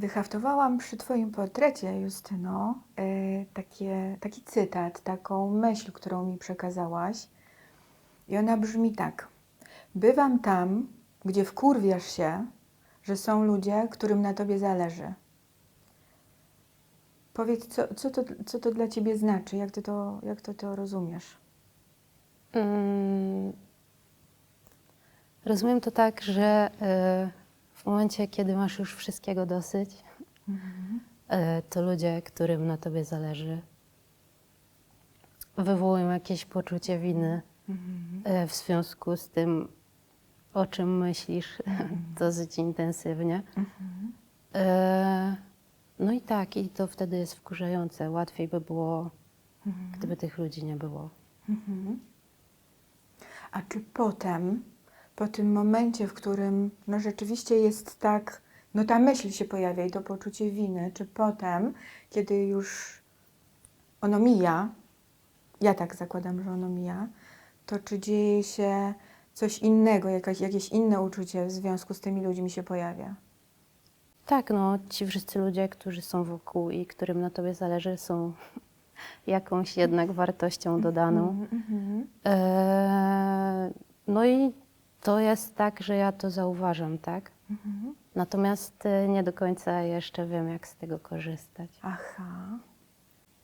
Wyhaftowałam przy Twoim portrecie, Justyno, e, takie, taki cytat, taką myśl, którą mi przekazałaś. I ona brzmi tak. Bywam tam, gdzie wkurwiasz się, że są ludzie, którym na Tobie zależy. Powiedz, co, co, to, co to dla Ciebie znaczy? Jak Ty to, jak to, to rozumiesz? Mm, Rozumiem to tak, że e, w momencie, kiedy masz już wszystkiego dosyć, e, to ludzie, którym na tobie zależy, wywołują jakieś poczucie winy e, w związku z tym, o czym myślisz dosyć intensywnie. E, No i tak, i to wtedy jest wkurzające. Łatwiej by było, gdyby tych ludzi nie było. A czy potem, po tym momencie, w którym no rzeczywiście jest tak, no ta myśl się pojawia i to poczucie winy, czy potem, kiedy już ono mija, ja tak zakładam, że ono mija, to czy dzieje się coś innego, jakaś, jakieś inne uczucie w związku z tymi ludźmi się pojawia? Tak, no ci wszyscy ludzie, którzy są wokół i którym na tobie zależy, są jakąś jednak wartością dodaną. Mhm. Eee, no i to jest tak, że ja to zauważam, tak? Mhm. Natomiast e, nie do końca jeszcze wiem, jak z tego korzystać. Aha.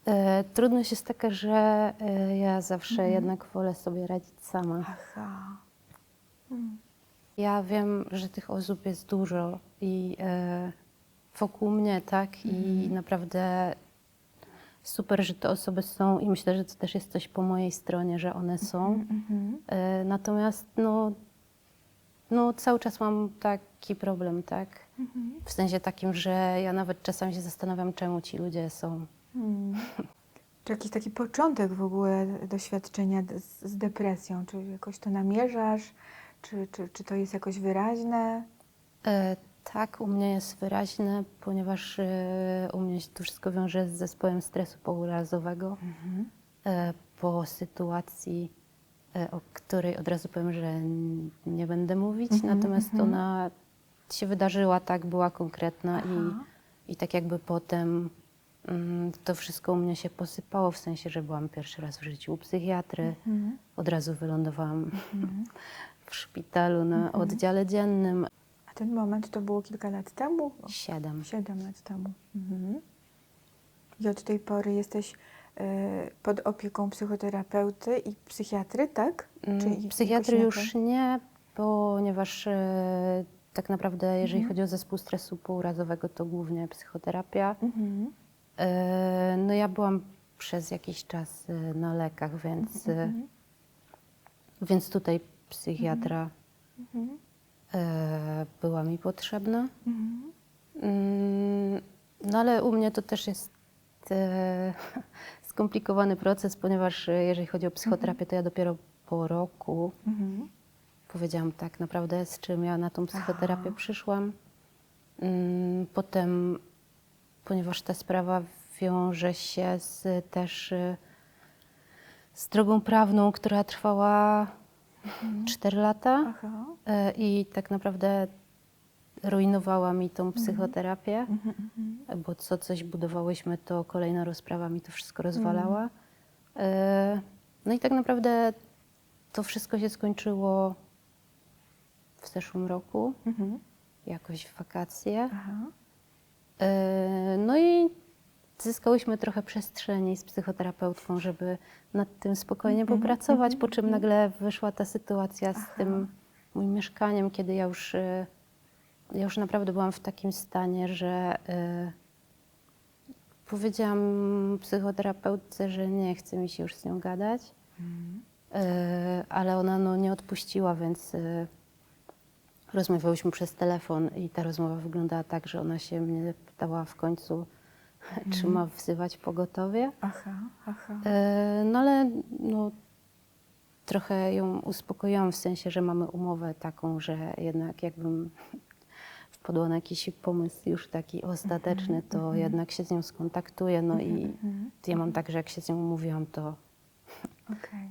E, trudność jest taka, że e, ja zawsze jednak wolę sobie radzić sama. Aha. Ja wiem, że tych osób jest dużo i wokół mnie, tak? I naprawdę super, że te osoby są i myślę, że to też jest coś po mojej stronie, że one są. Mhm. E, natomiast no, no, cały czas mam taki problem, tak? W sensie takim, że ja nawet czasami się zastanawiam, czemu ci ludzie są. Czy jakiś taki początek w ogóle doświadczenia z, z depresją? Czy jakoś to namierzasz? Czy, czy, czy to jest jakoś wyraźne? E, tak, u mnie jest wyraźne, ponieważ e, u mnie się to wszystko wiąże z zespołem stresu pourazowego. E, po sytuacji, o której od razu powiem, że nie będę mówić, natomiast ona się wydarzyła, tak, była konkretna i, i tak jakby potem mm, to wszystko u mnie się posypało, w sensie, że byłam pierwszy raz w życiu u psychiatry, od razu wylądowałam w szpitalu na oddziale dziennym. A ten moment to było kilka lat temu? Siedem. Siedem lat temu. Mhm. I od tej pory jesteś pod opieką psychoterapeuty i psychiatry, tak? Mm, i Psychiatry już nie, ponieważ e, tak naprawdę jeżeli Mhm. chodzi o zespół stresu pourazowego, to głównie psychoterapia. Mhm. E, No ja byłam przez jakiś czas na lekach, więc, Mhm. więc tutaj psychiatra Mhm. e, była mi potrzebna. Mhm. Mm, No ale u mnie to też jest skomplikowany proces, ponieważ e, jeżeli chodzi o psychoterapię, to ja dopiero po roku Mhm. powiedziałam tak naprawdę, z czym ja na tą psychoterapię przyszłam. Mm, Potem, ponieważ ta sprawa wiąże się z, też y, z drogą prawną, która trwała 4 lata Aha. y, i tak naprawdę rujnowała mi tą psychoterapię, Mhm. Mhm. bo co coś budowałyśmy, to kolejna rozprawa mi to wszystko rozwalała. Y, No i tak naprawdę to wszystko się skończyło w zeszłym roku, Mhm. jakoś w wakacje. Aha. E, No i zyskałyśmy trochę przestrzeni z psychoterapeutką, żeby nad tym spokojnie Mhm, popracować, po czym nagle wyszła ta sytuacja z tym moim mieszkaniem, kiedy ja już, e, ja już naprawdę byłam w takim stanie, że e, powiedziałam psychoterapeutce, że nie chce mi się już z nią gadać, E, ale ona no, nie odpuściła, więc e, rozmawiałyśmy przez telefon i ta rozmowa wyglądała tak, że ona się mnie pytała w końcu, czy ma wzywać pogotowie. Aha. Aha. E, No ale no, trochę ją uspokoiłam w sensie, że mamy umowę taką, że jednak jakbym wpadła na jakiś pomysł już taki ostateczny, to jednak się z nią skontaktuję. No i ja mam tak, że jak się z nią umówiłam, to, Okej.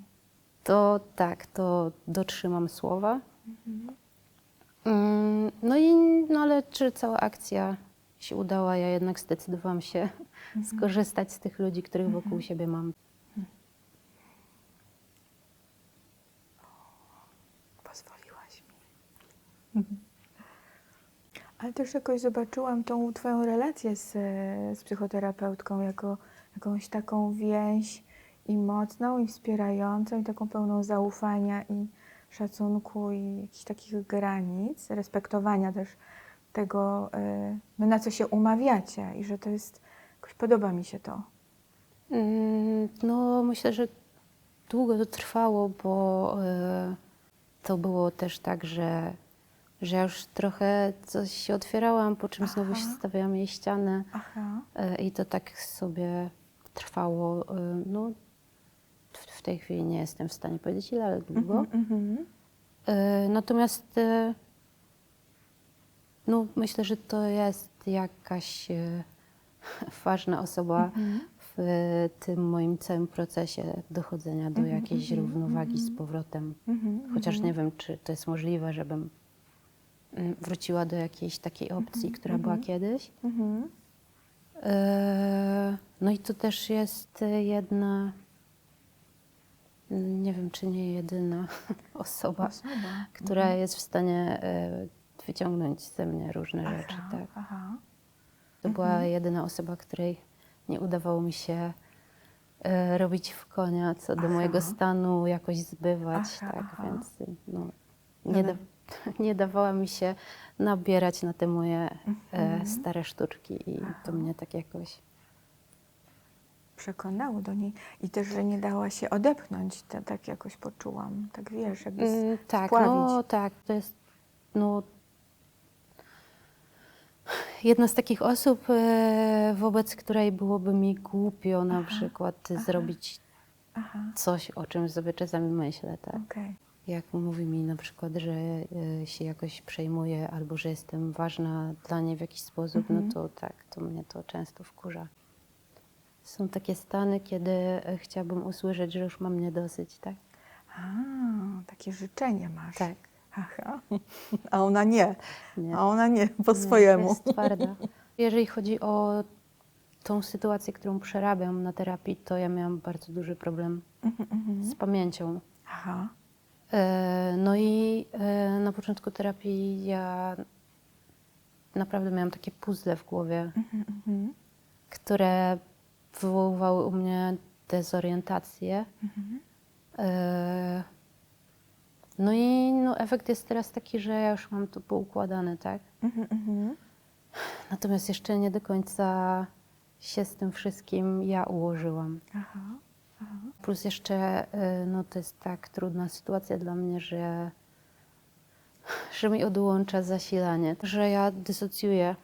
to tak, to dotrzymam słowa. Mm, No i no ale czy cała akcja się udała, ja jednak zdecydowałam się skorzystać z tych ludzi, których wokół siebie mam. Pozwoliłaś mi. Ale też jakoś zobaczyłam tą Twoją relację z, z psychoterapeutką jako jakąś taką więź i mocną, i wspierającą, i taką pełną zaufania i szacunku, i jakichś takich granic, respektowania też tego, y, no, na co się umawiacie, i że to jest, jakoś podoba mi się to. Mm, No, myślę, że długo to trwało, bo e, to było też tak, że, że ja już trochę coś się otwierałam, po czym znowu się Aha. stawiałam jej ścianę Aha. e, i to tak sobie trwało. e, No, w, tej chwili nie jestem w stanie powiedzieć ile, ale długo. Mhm. E, Natomiast no, myślę, że to jest jakaś ważna osoba Mhm. w tym moim całym procesie dochodzenia do Mhm, jakiejś mhm, równowagi z mhm. powrotem. Mhm, Chociaż nie wiem, czy to jest możliwe, żebym mm, wróciła do jakiejś takiej opcji, która była mhm. kiedyś. Mhm. E, No i to też jest jedna, nie wiem, czy nie jedyna osoba, Osoba. która Mhm. jest w stanie e, wyciągnąć ze mnie różne rzeczy. Aha, Tak. aha. To była Mhm. jedyna osoba, której nie udawało mi się robić w konia, co do Aha. mojego stanu jakoś zbywać. Tak, więc no, No nie, ale- da, nie dawała mi się nabierać na te moje e, Mhm. stare sztuczki i Aha. to mnie tak jakoś przekonało do niej i też, że nie dała się odepchnąć, to, tak jakoś poczułam, tak wiesz, jakby z- Mm, tak, spławić. no tak, to jest no, jedna z takich osób, e, wobec której byłoby mi głupio na Aha, przykład aha. zrobić Aha, coś, o czym sobie czasami myślę, tak. okej. Jak mówi mi na przykład, że e, się jakoś przejmuje albo że jestem ważna dla niej w jakiś sposób, Mhm. no to tak, to mnie to często wkurza. Są takie stany, kiedy e, chciałabym usłyszeć, że już mam nie dosyć, tak? A, takie życzenie masz. Tak. Aha. A ona nie. Nie. A ona nie, po Nie, swojemu. Jest twarda. Jeżeli chodzi o tą sytuację, którą przerabiam na terapii, to ja miałam bardzo duży problem Mhm, mhm. z pamięcią. Aha. E, No i e, na początku terapii ja naprawdę miałam takie puzzle w głowie, Mhm, mhm. które wywoływały u mnie dezorientację. Mhm. E, No i no, efekt jest teraz taki, że ja już mam to poukładane, tak? Mhm, mhm. Natomiast jeszcze nie do końca się z tym wszystkim ja ułożyłam. Aha. Plus jeszcze y, no, to jest tak trudna sytuacja dla mnie, że, że mi odłącza zasilanie, że ja dysocjuję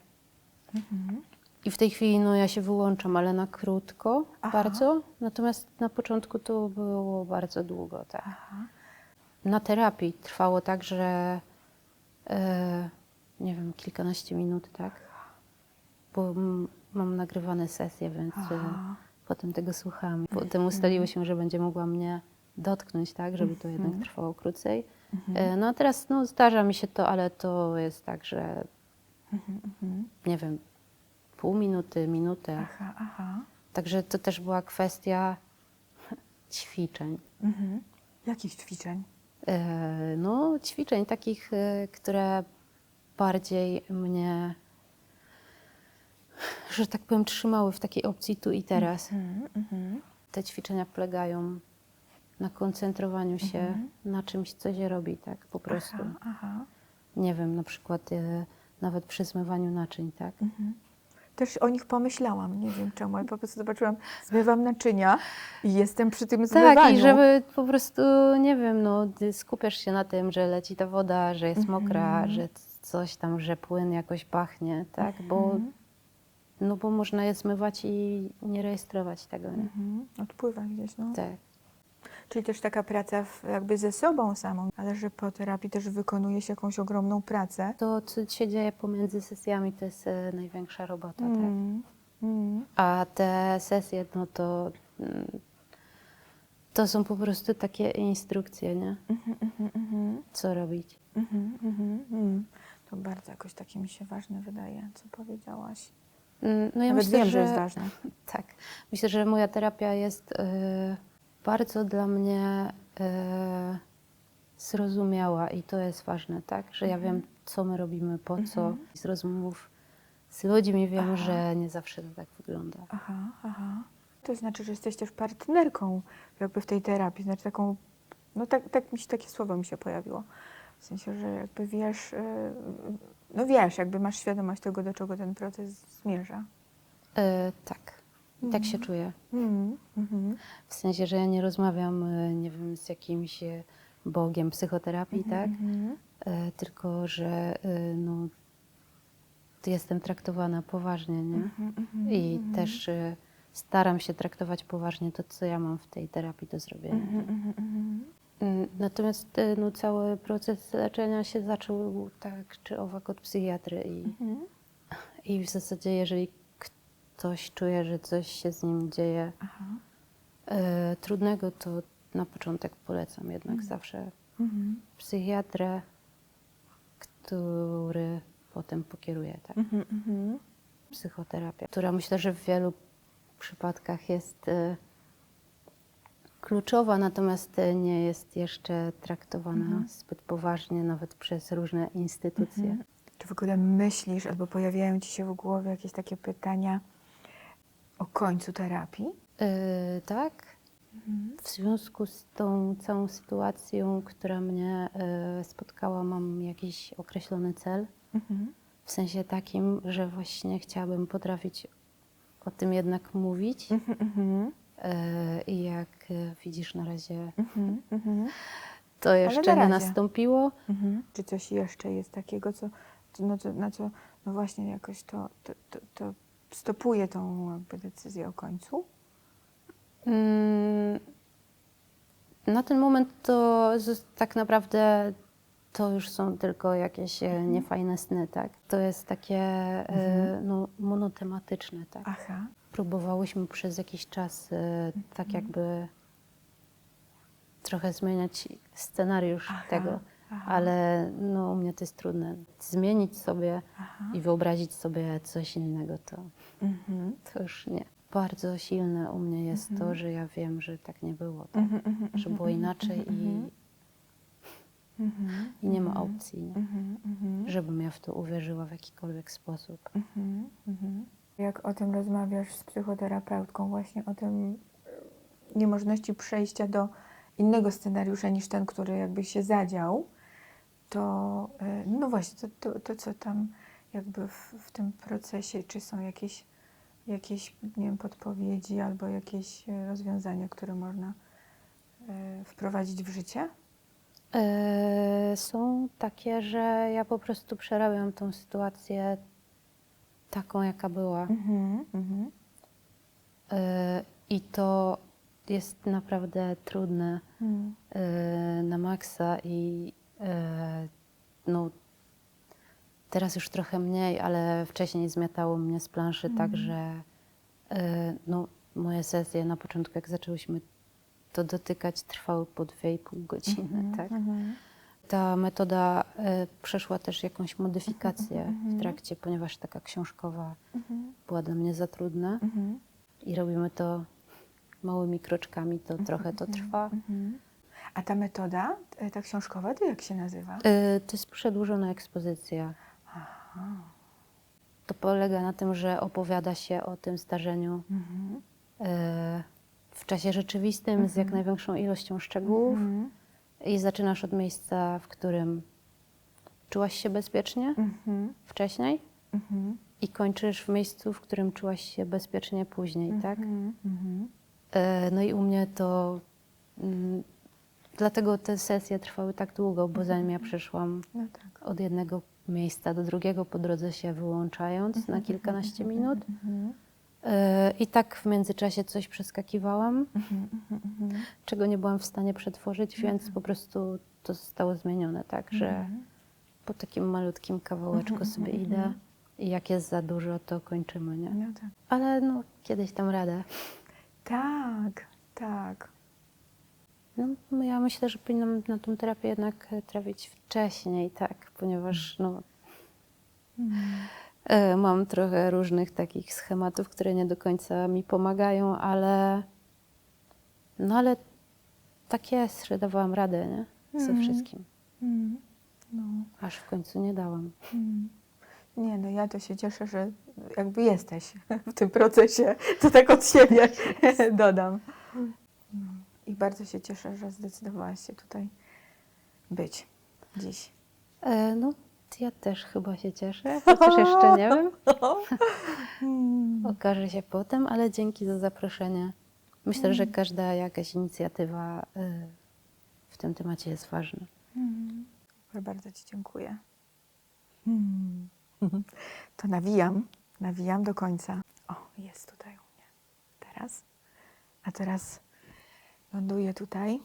Mhm. i w tej chwili no, ja się wyłączam, ale na krótko Aha. bardzo. Natomiast na początku to było bardzo długo. Tak. Aha. Na terapii trwało tak, że e, nie wiem, kilkanaście minut, tak? Bo mam nagrywane sesje, więc e, Aha. Potem tego słucham. Potem ustaliło się, że będzie mogła mnie dotknąć, tak? Żeby to jednak Mhm. trwało krócej. Mhm. E, no a teraz no, zdarza mi się to, ale to jest tak, że Mhm, mhm. nie wiem, pół minuty, minutę. Aha, aha. Także to też była kwestia ćwiczeń. Mhm. Jakich ćwiczeń? E, No, ćwiczeń takich, e, które bardziej mnie, że tak powiem, trzymały w takiej opcji tu i teraz. Mhm, mhm. Te ćwiczenia polegają na koncentrowaniu się Mhm. na czymś, co się robi, tak po prostu. Aha, aha. Nie wiem, na przykład e, nawet przy zmywaniu naczyń, tak? Mhm. Też o nich pomyślałam, nie wiem czemu, ale po prostu zobaczyłam, zmywam naczynia i jestem przy tym zmywaniu. Tak, i żeby po prostu, nie wiem, no, skupiasz się na tym, że leci ta woda, że jest mokra, Mhm. że coś tam, że płyn jakoś pachnie, tak? Bo Mhm. No bo można je zmywać i nie rejestrować tego. Nie? Mhm. Odpływa gdzieś, no. Tak. Czyli też taka praca w, jakby ze sobą samą, ale że po terapii też wykonuje się jakąś ogromną pracę. To, co się dzieje pomiędzy sesjami, to jest e, największa robota, tak? Mm. Mm. A te sesje, no to mm, to są po prostu takie instrukcje, nie? Mhm, mhm, mhm. Co robić. Mhm, mhm, mhm. To bardzo jakoś takie mi się ważne wydaje, co powiedziałaś. Mm, No ja Nawet myślę, wiem, że... że jest ważne. Tak. Myślę, że moja terapia jest e, bardzo dla mnie e, zrozumiała i to jest ważne, tak? Że ja wiem, co my robimy, po co. Z rozmów z ludźmi wiem, Aha. że nie zawsze to tak wygląda. Aha, aha. To znaczy, że jesteś też partnerką jakby w tej terapii, znaczy taką, no tak, tak mi się, takie słowo mi się pojawiło. W sensie, że jakby wiesz, yy, no wiesz, jakby masz świadomość tego, do czego ten proces zmierza. E, tak. I tak się czuję. Mhm, mhm, W sensie, że ja nie rozmawiam, e, nie wiem, z jakimś e, bogiem psychoterapii, tak? mhm. Tylko, że no, jestem traktowana poważnie, nie? Mhm, mhm, I mhm. też staram się traktować poważnie to, co ja mam w tej terapii do zrobienia. Mhm, mhm, mhm. Natomiast y, no, cały proces leczenia się zaczął tak czy owak od psychiatry i, Mhm. i w zasadzie jeżeli ktoś czuje, że coś się z nim dzieje y, trudnego, to na początek polecam jednak zawsze Mhm. psychiatrę, który potem pokieruje, tak? Mhm, mhm. psychoterapia, która myślę, że w wielu przypadkach jest e, kluczowa, natomiast e, nie jest jeszcze traktowana zbyt poważnie, nawet przez różne instytucje. Czy w ogóle myślisz, albo pojawiają ci się w głowie jakieś takie pytania o końcu terapii? E, tak. W związku z tą całą sytuacją, która mnie e, spotkała, mam jakiś określony cel. Mhm. W sensie takim, że właśnie chciałabym potrafić o tym jednak mówić. Mhm, mhm. I jak e, widzisz na razie Mhm, mhm. to jeszcze na nie nastąpiło. Mhm. Czy coś jeszcze jest takiego, co, no, co, na co no właśnie jakoś to, to, to, to stopuje tą jakby decyzję o końcu? Mm, Na ten moment to tak naprawdę to już są tylko jakieś e, niefajne sny, tak? To jest takie e, no, monotematyczne, tak? Aha. Próbowałyśmy przez jakiś czas e, tak jakby trochę zmieniać scenariusz Aha, tego, aha. ale no, u mnie to jest trudne. Zmienić sobie Aha. i wyobrazić sobie coś innego, to, Mhm. to już nie. Bardzo silne u mnie jest to, że ja wiem, że tak nie było, tak? Mhm, mhm, że było inaczej i, mhm, i nie ma opcji, nie? mhm, mhm, żebym ja w to uwierzyła w jakikolwiek sposób. Jak o tym rozmawiasz z psychoterapeutką, właśnie o tym e, niemożności przejścia do innego scenariusza niż ten, który jakby się zadział, to e, no właśnie, to, to, to co tam jakby w, w tym procesie, czy są jakieś, jakieś nie wiem, podpowiedzi albo jakieś e, rozwiązania, które można wprowadzić w życie? E, są takie, że ja po prostu przerabiam tą sytuację taką, jaka była. Mhm, mhm, E, I to jest naprawdę trudne mhm. e, na maksa i e, no, teraz już trochę mniej, ale wcześniej zmiatało mnie z planszy tak, że no, moje sesje na początku, jak zaczęłyśmy to dotykać, trwały po 2,5 godziny. Tak? Mhm. Ta metoda e, przeszła też jakąś modyfikację w trakcie, ponieważ taka książkowa Mhm. była dla mnie za trudna Mhm. i robimy to małymi kroczkami, to trochę to trwa. Mhm. A ta metoda, e, ta książkowa, to jak się nazywa? E, To jest przedłużona ekspozycja. To polega na tym, że opowiada się o tym zdarzeniu Mhm. w czasie rzeczywistym z jak największą ilością szczegółów Mhm. I zaczynasz od miejsca, w którym czułaś się bezpiecznie Mhm. wcześniej Mhm. i kończysz w miejscu, w którym czułaś się bezpiecznie później, tak? Mhm. Mhm. E, No i u mnie to. Mm, dlatego te sesje trwały tak długo, bo zanim ja przeszłam No tak. od jednego miejsca do drugiego, po drodze się wyłączając na kilkanaście minut. Mhm. I tak w międzyczasie coś przeskakiwałam, Mhm. Mhm. Mhm. czego nie byłam w stanie przetworzyć, więc po prostu to zostało zmienione, tak, że po takim malutkim kawałeczku sobie idę i jak jest za dużo, to kończymy, nie? No tak. Ale no, kiedyś tam radę. Tak, tak. No, ja myślę, że powinnam na tą terapię jednak trafić wcześniej, tak, ponieważ no, Mam trochę różnych takich schematów, które nie do końca mi pomagają, ale no ale tak jest, że dawałam radę, nie? Ze Mhm. wszystkim. Mm. No. Aż w końcu nie dałam. Mm. Nie, no ja to się cieszę, że jakby jesteś w tym procesie. To tak od siebie dodam. No. I bardzo się cieszę, że zdecydowałaś się tutaj być dziś. E, No, ja też chyba się cieszę, chociaż jeszcze nie wiem. Mm. Okaże się potem, ale dzięki za zaproszenie. Myślę, że każda jakaś inicjatywa y, w tym temacie jest ważna. Mm. Bardzo Ci dziękuję. Mm. To nawijam, nawijam do końca. O, jest tutaj u mnie. Teraz. A teraz ląduję tutaj